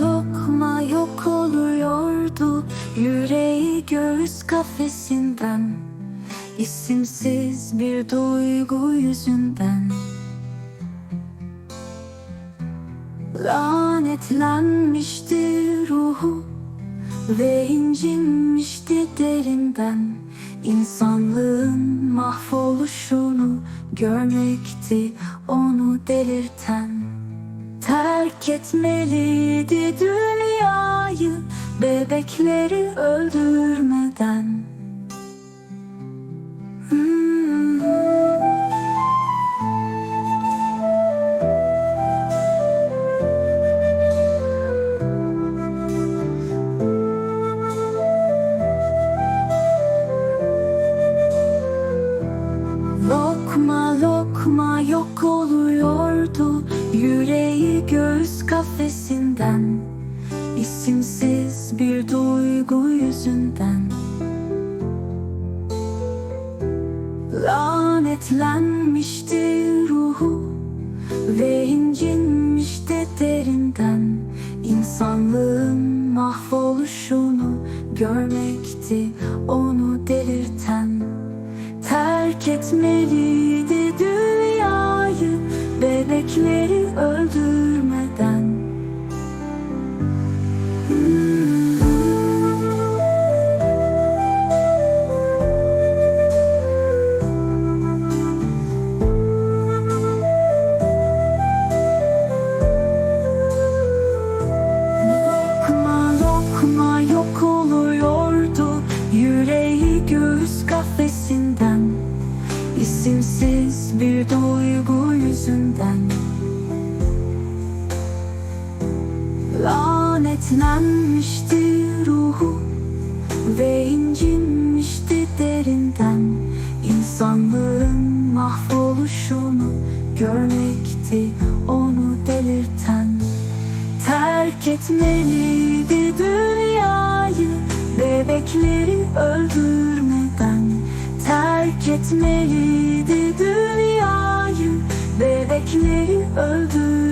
lokma yok oluyordu. Yüreği göğüs kafesinden. İsimsiz bir duygu yüzünden. Lanetlenmişti ruhu Ve incinmişti derinden. İnsanlığın mahvoluşunu görmekti onu delirten Terk etmeliydi dünyayı Bebekleri öldürmeden Hmm. Lokma lokma yok oluyordu Yüreği göğüs kafesinden İsimsiz bir duygu yüzünden. Lanetlenmişti ruhu Ve incinmişti derinden. İnsanlığın mahvoluşunu görmekti onu delirten. Terk etmeliydi dünyayı İsimsiz bir duygu yüzünden Lanetlenmişti ruhu Ve incinmişti derinden. İnsanlığın mahvoluşunu görmekti onu delirten. Terk etmeliydi dünyayı Bebekleri öldürmeden Terk etmeliydi dünyayı Bebekleri öldürmeden